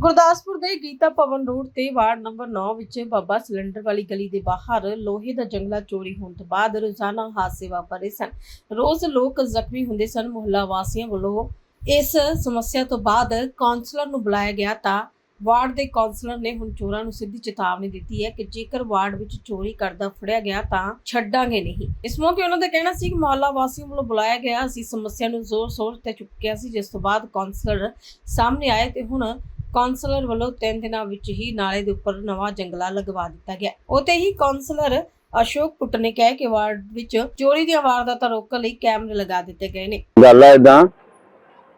ਗੁਰਦਾਸਪੁਰ ਦੇ ਗੀਤਾ ਭਵਨ ਰੋਡ ਤੇ ward number 9 ਵਿੱਚ ਬਾਬਾ ਸਿਲੰਡਰ ਵਾਲੀ ਗਲੀ ਦੇ ਬਾਹਰ ਲੋਹੇ ਦਾ ਜੰਗਲਾ ਚੋਰੀ ਹੋਣ ਤੋਂ ਬਾਅਦ ਰੋਜ਼ਾਨਾ ਹਾਦਸੇ ਵਾਪਰ ਸਨ। ਰੋਜ਼ ਲੋਕ ਜ਼ਖਮੀ ਹੁੰਦੇ ਸਨ। ਮੁਹੱਲਾ ਵਾਸੀਆਂ ਵੱਲੋਂ ਇਸ ਸਮੱਸਿਆ ਤੋਂ ਬਾਅਦ ਕਾਉਂਸਲਰ ਨੂੰ ਬੁਲਾਇਆ ਗਿਆ ਤਾਂ ਵਾਰਡ ਦੇ ਕਾਉਂਸਲਰ ਨੇ ਹੁਣ ਚੋਰਾਂ ਨੂੰ ਸਿੱਧੀ ਚੇਤਾਵਨੀ ਦਿੱਤੀ ਹੈ ਕਿ ਜੇਕਰ ਵਾਰਡ ਵਿੱਚ ਚੋਰੀ ਕਰਦਾ ਫੜਿਆ ਗਿਆ ਤਾਂ ਛੱਡਾਂਗੇ ਨਹੀਂ। ਇਸ ਮੌਕੇ ਉਹਨਾਂ ਦਾ ਕਹਿਣਾ ਸੀ ਕਿ ਮੁਹੱਲਾ ਵਾਸੀਆਂ ਵੱਲੋਂ ਬੁਲਾਇਆ ਗਿਆ। ਅਸੀਂ ਸਮੱਸਿਆ ਨੂੰ ਜ਼ੋਰ-ਸ਼ੋਰ ਤੇ ਚੁੱਕਿਆ ਸੀ। ਜਿਸ ਤੋਂ ਬਾਅਦ ਕਾਉਂਸਲਰ ਸਾਹਮਣੇ ਆਏ ਤੇ ਹੁਣ ਕੌਂਸਲਰ ਵੱਲੋਂ ਤਿੰਨ ਦਿਨਾਂ ਵਿੱਚ ਹੀ ਨਾਲੇ ਦੇ ਉੱਪਰ ਨਵਾਂ ਜੰਗਲਾ ਲਗਵਾ ਦਿੱਤਾ ਗਿਆ। ਉਤੇ ਹੀ ਕਾਉਂਸਲਰ ਅਸ਼ੋਕ ਪੁੱਟ ਨੇ ਕਿਹਾ ਕਿ ਵਾਰਡ ਵਿੱਚ ਚੋਰੀ ਦੀਆਂ ਵਾਰਦਾਤਾਂ ਰੋਕਣ ਲਈ ਕੈਮਰੇ ਲਗਾ ਦਿੱਤੇ ਗਏ ਨੇ। ਗੱਲ ਆ ਇਦਾਂ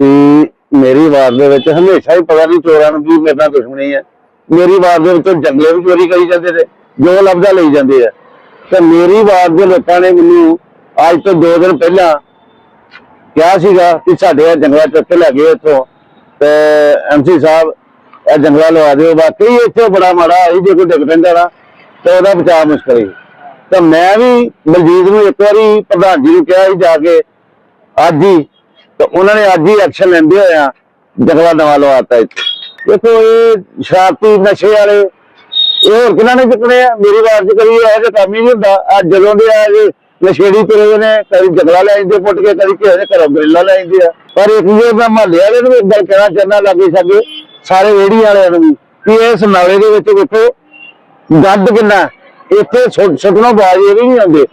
ਕਿ ਮੇਰੀ ਵਾਰ ਦੇ ਵਿੱਚ ਹਮੇਸ਼ਾ ਹੀ ਪਤਾ ਨਹੀਂ ਚੋਰਾਂ ਨੂੰ ਕੀ ਮੇਰੇ ਨਾਲ ਦੁਸ਼ਮਣੀ ਹੈ ਮੇਰੀ ਵਾਰ ਦੇ ਵਿੱਚੋਂ ਜੰਗਲੇ ਵੀ ਚੋਰੀ ਕਰੀ ਜਾਂਦੇ ਨੇ, ਜੋ ਲੱਭਦਾ ਲਈ ਜਾਂਦੇ ਆ। ਤੇ ਮੇਰੀ ਵਾਰ ਦੇ ਲੋਕਾਂ ਨੇ ਮੈਨੂੰ ਅੱਜ ਤੋਂ 2 ਦਿਨ ਪਹਿਲਾਂ ਕਿਹਾ ਸੀਗਾ ਕਿ ਸਾਡੇ ਜੰਗਲਾ ਚੁੱਕ ਕੇ ਲੈ ਗਏ ਇੱਥੋਂ। ਤੇ ਐਮਸੀ ਸਾਹਿਬ, ਇਹ ਜੰਗਲਾ ਲਵਾ ਦਿਓ। ਬਾਕੀ ਇੱਥੇ ਬੜਾ ਮਾੜਾ ਹੈ ਜੇ ਕੋਈ ਡਿੱਗ ਪੈਂਦਾ ਨਾ, ਤੇ ਉਹਦਾ ਬਚਾਅ ਮੁਸ਼ਕਲ ਹੈ। ਤਾਂ ਮੈਂ ਵੀ ਬਲਜੀਤ ਨੂੰ ਇੱਕ ਵਾਰੀ ਪ੍ਰਧਾਨ ਜੀ ਨੂੰ ਕਿਹਾ ਸੀ ਜਾ ਕੇ, ਅੱਜ ਹੀ, ਤੇ ਉਹਨਾਂ ਨੇ ਅੱਜ ਹੀ ਐਕਸ਼ਨ ਲੈਂਦੇ ਹੋਇਆ ਜੰਗਲਾ ਨਵਾਂ ਲਵਾਤਾ ਇੱਥੇ। ਦੇਖੋ ਇਹ ਸ਼ਰਾਰਤੀ ਨਸ਼ੇ ਵਾਲੇ, ਇਹ ਹੋਰ ਕਿਹਨਾਂ ਨੇ ਚੁੱਕਣੇ ਆ? ਮੇਰੀ ਵਾਰ ਚ ਕਰੀ ਇਹ ਤੇ ਕੰਮ ਹੀ ਨਹੀਂ ਹੁੰਦਾ। ਆ ਜਦੋਂ ਦੇ ਆ, ਇਹ ਨਸ਼ੇੜੀ ਤੁਰੇ ਨੇ, ਕਦੀ ਜਗਲਾ ਲੈ ਜਾਂਦੇ, ਪੁੱਟ ਕੇ, ਕਦੀ ਕਿਸੇ ਦੇ ਘਰੋਂ ਗਰਿੱਲਾ ਲੈ ਜਾਂਦੇ ਆ। ਪਰ ਇੱਕ ਜੇ ਮੈਂ ਮਹੱਲੇ ਵਾਲੇ ਨੂੰ ਵੀ ਇੱਕ ਗੱਲ ਕਹਿਣਾ ਚਾਹੁੰਦਾ, ਲੱਗੇ ਸਾਗੇ ਸਾਰੇ ਰੇੜੀ ਵਾਲਿਆਂ ਨੂੰ ਕਿ ਇਸ ਨਾਲੇ ਦੇ ਵਿੱਚ ਵੇਖੋ ਗੱਦ ਕਿੰਨਾ ਇੱਥੇ ਸੁੱਟ- ਬਾਜ ਇਹ ਵੀ ਨਹੀਂ ਆਉਂਦੇ।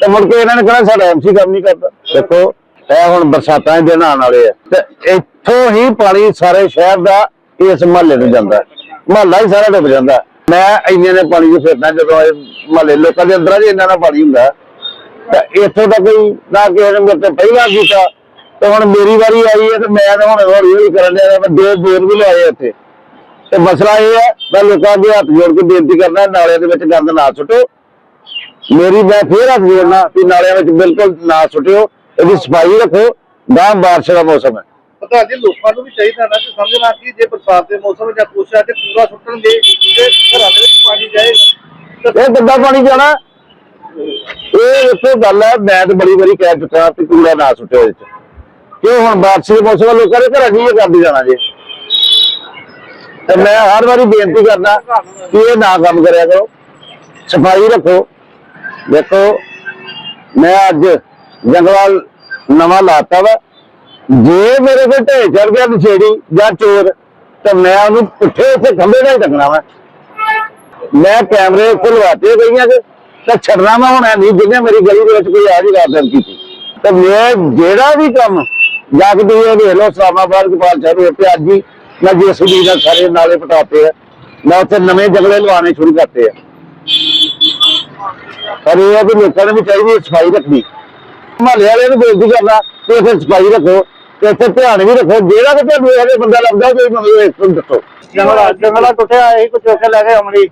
ਤੇ ਮੁੜ ਕੇ ਇਹਨਾਂ ਨੇ ਕਹਿਣਾ, ਸਾਡਾ ਐਮਸੀ ਕੰਮ ਨਹੀਂ ਕਰਦਾ। ਦੇਖੋ, ਇਹ ਹੁਣ ਬਰਸਾਤਾਂ ਦੇ ਦਿਨ ਆਉਣ ਵਾਲੇ ਆ। ਤੇ ਇੱਥੋਂ ਹੀ ਪਾਣੀ ਸਾਰੇ ਸ਼ਹਿਰ ਦਾ ਇਸ ਮਹੱਲੇ ਨੂੰ ਜਾਂਦਾ ਮਹੱਲਾ ਹੀ ਸਾਰਾ ਡੁੱਬ ਜਾਂਦਾ ਮੈਂ ਇੰਨੇ ਨੇ ਪਾਣੀ 'ਚ ਫਿਰਦਾ ਜਦੋਂ ਮਹੱਲੇ ਲੋਕਾਂ ਦੇ ਅੰਦਰਾਂ 'ਚ ਇੰਨਾ ਨਾ ਪਾਣੀ ਹੁੰਦਾ। ਤਾਂ ਇੱਥੋਂ ਦਾ ਕੋਈ ਨਾ ਕਿਸੇ ਨੇ ਮੇਰੇ ਤੋਂ ਪਹਿਲਾਂ ਕੀਤਾ। ਤੇ ਹੁਣ ਮੇਰੀ ਵਾਰੀ ਆਈ ਹੈ ਤੇ ਮੈਂ ਤਾਂ ਹੁਣ ਹੌਲੀ ਹੌਲੀ ਕਰਨ ਲਿਆ ਮੈਂ ਦੋ ਬੋਰ ਵੀ ਲਵਾਏ ਇੱਥੇ ਤੇ ਮਸਲਾ ਇਹ ਹੈ ਮੈਂ ਲੋਕਾਂ ਦੇ ਹੱਥ ਜੋੜ ਕੇ ਬੇਨਤੀ ਕਰਦਾ ਨਾਲਿਆਂ ਦੇ ਵਿੱਚ ਗੰਦ ਨਾ ਸੁੱਟੋ। ਮੇਰੀ ਮੈਂ ਫੇਰ ਹੱਥ ਜੋੜਨਾ ਕਿ ਨਾਲਿਆਂ ਵਿੱਚ ਬਿਲਕੁਲ ਨਾ ਸੁੱਟਿਓ ਇਹਦੀ ਸਫ਼ਾਈ ਰੱਖੋ ਗਾਂ ਬਾਰਿਸ਼ ਦਾ ਮੌਸਮ ਹੈ। ਪਤਾ ਜੀ ਲੋਕਾਂ ਨੂੰ ਵੀ ਚਾਹੀਦਾ ਨਾ ਕਿ ਸਮਝਣਾ ਕਿ ਜੇ ਬਰਸਾਤ ਦੇ ਮੌਸਮ ਜਾਂ ਕੁਛ ਆ ਤੇ ਕੂੜਾ ਸੁੱਟਣਗੇ ਤੇ ਘਰਾਂ ਦੇ ਵਿੱਚ ਪਾਣੀ ਜਾਏਗਾ ਇਹ ਕਿੱਦਾਂ ਪਾਣੀ ਜਾਣਾ? ਇਹ ਇੱਥੇ ਗੱਲ ਹੈ ਮੈਂ ਤਾਂ ਬੜੀ ਵਾਰੀ ਕਹਿ ਚੁੱਕਾ ਕਿ ਕੂੜਾ ਨਾ ਸੁੱਟਿਓ ਵਿੱਚ ਕਿਉਂ ਹੁਣ ਵਾਪਸੀ ਪੁਲਿਸ ਵੱਲੋਂ ਵਿੱਚ ਘਰਾਂ ਕੀ ਕਰਦੇ ਜਾਣਾ ਜੇ? ਤੇ ਮੈਂ ਹਰ ਵਾਰੀ ਬੇਨਤੀ ਕਰਦਾ ਕਿ ਇਹ ਨਾ ਕੰਮ ਕਰਿਆ ਕਰੋ। ਸਫ਼ਾਈ ਰੱਖੋ। ਦੇਖੋ, ਮੈਂ ਅੱਜ ਜੰਗਲਾਲ ਨਵਾਂ ਲਾਤਾ ਵਾ। ਜੇ ਮੇਰੇ ਕੋਲ ਢੇ ਚੜ ਗਿਆ ਨਸ਼ੇੜੀ ਜਾਂ ਚੋਰ, ਤਾਂ ਮੈਂ ਉਹਨੂੰ ਪੁੱਠੇ ਉੱਥੇ ਖੰਭੇ ਨਾਲ ਹੀ ਟੰਗਣਾ ਵਾ। ਮੈਂ ਕੈਮਰੇ ਖੁਲਵਾਤੇ ਗਈਆਂ ਕਿ ਤਾਂ ਛੱਡਣਾ ਮੈਂ ਹੁਣ ਨਹੀਂ ਜਿਹਨੇ ਮੇਰੀ ਗਲੀ ਦੇ ਵਿੱਚ ਕੋਈ ਆ ਜੀ ਵਾਰਦਾਤ ਕੀਤੀ। ਤੇ ਮੈਂ ਜਿਹੜਾ ਵੀ ਕੰਮ ਜਾ ਕੇ ਤੁਸੀਂ ਇਹ ਵੇਖ ਲਓ ਇਸਲਾਮਾਬਾਦ ਗੋਪਾਲ ਰੋਡ ਤੇ ਅੱਜ ਹੀ ਮੈਂ ਜੇਸੀਬੀ ਨਾਲ ਸਾਰੇ ਨਾਲੇ ਪਟਾਤੇ ਆ ਮੈਂ ਉੱਥੇ ਨਵੇਂ ਜੰਗਲੇ ਲਵਾਉਣੇ ਸ਼ੁਰੂ ਕਰਤੇ ਆ। ਪਰ ਇਹ ਹੈ ਕਿ ਲੋਕਾਂ ਨੂੰ ਵੀ ਚਾਹੀਦੀ ਹੈ ਸਫ਼ਾਈ ਰੱਖਣੀ। ਮਹੱਲੇ ਵਾਲਿਆਂ ਨੂੰ ਬੇਨਤੀ ਕਰਦਾ ਕਿ ਇੱਥੇ ਸਫ਼ਾਈ ਰੱਖੋ ਤੇ ਇੱਥੇ ਧਿਆਨ ਵੀ ਰੱਖੋ ਜਿਹੜਾ ਕਿ ਤੁਹਾਨੂੰ ਇਹ ਬੰਦਾ ਲੱਭਦਾ ਕੋਈ ਮੈਨੂੰ ਇੱਕ ਨੂੰ ਦੱਸੋ। ਜੰਗਲਾ ਜੰਗਲਾ ਟੁੱਟਿਆ ਇਹੀ ਕੁਝ ਚੁੱਕ ਕੇ ਲੈ ਗਏ ਅਮਲੀ।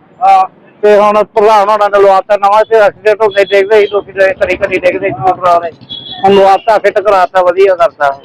ਤੇ ਹੁਣ ਪ੍ਰਧਾਨ ਹੋਣਾ ਨੇ ਲਵਾਤਾ ਨਵਾਂ ਤੇ ਐਕਸੀਡੈਂਟ ਹੁੰਦੇ ਦੇਖਦੇ ਹੀ ਲੋਕੀ ਦੇ ਕਰੀ ਕਰੀ ਦੇਖਦੇ ਕੰਪਿਊਟਰਾਂ ਨੇ। ਹੁਣ ਲਵਾਤਾ ਫਿੱਟ ਕਰਾਤਾ ਵਧੀਆ ਕਰਤਾ।